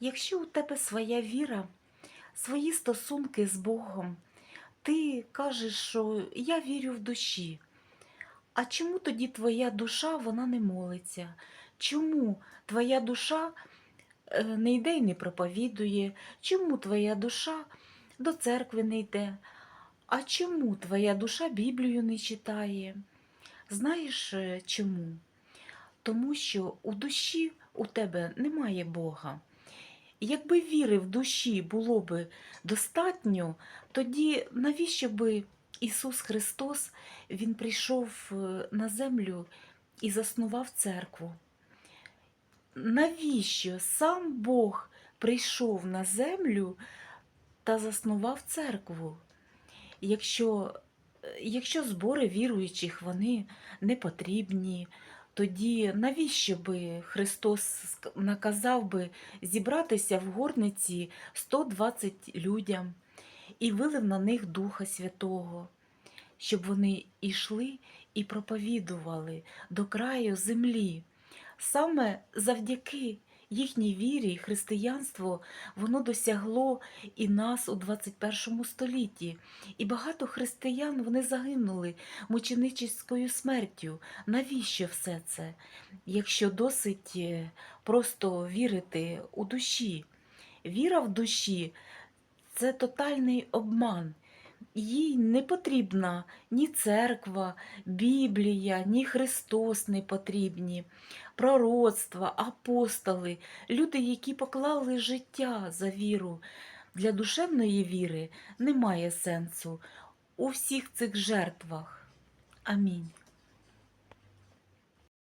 Якщо у тебе своя віра, свої стосунки з Богом, ти кажеш, що я вірю в душі. А чому тоді твоя душа вона не молиться? Чому твоя душа е, не йде і не проповідує? Чому твоя душа до церкви не йде? А чому твоя душа Біблію не читає? Знаєш е, чому? Тому що у душі у тебе немає Бога. Якби віри в душі було би достатньо, тоді навіщо би Ісус Христос Він прийшов е, на землю і заснував церкву? Навіщо сам Бог прийшов на землю та заснував церкву? Якщо, е, якщо збори віруючих вони не потрібні, тоді навіщо би Христос наказав би зібратися в горниці 120 людям і вилив на них Духа Святого, щоб вони йшли і проповідували до краю землі. Саме завдяки їхній вірі християнство воно досягло і нас у 21 столітті. І багато християн вони загинули мученическою смертю. Навіщо все це? Якщо досить е, просто вірити у душі. Віра в душі це тотальний обман. Їй не потрібна ні церква, Біблія, ні Христос не потрібні, пророцтва, апостоли, люди, які поклали життя за віру. Для душевної віри немає сенсу у всіх цих жертвах. Амінь.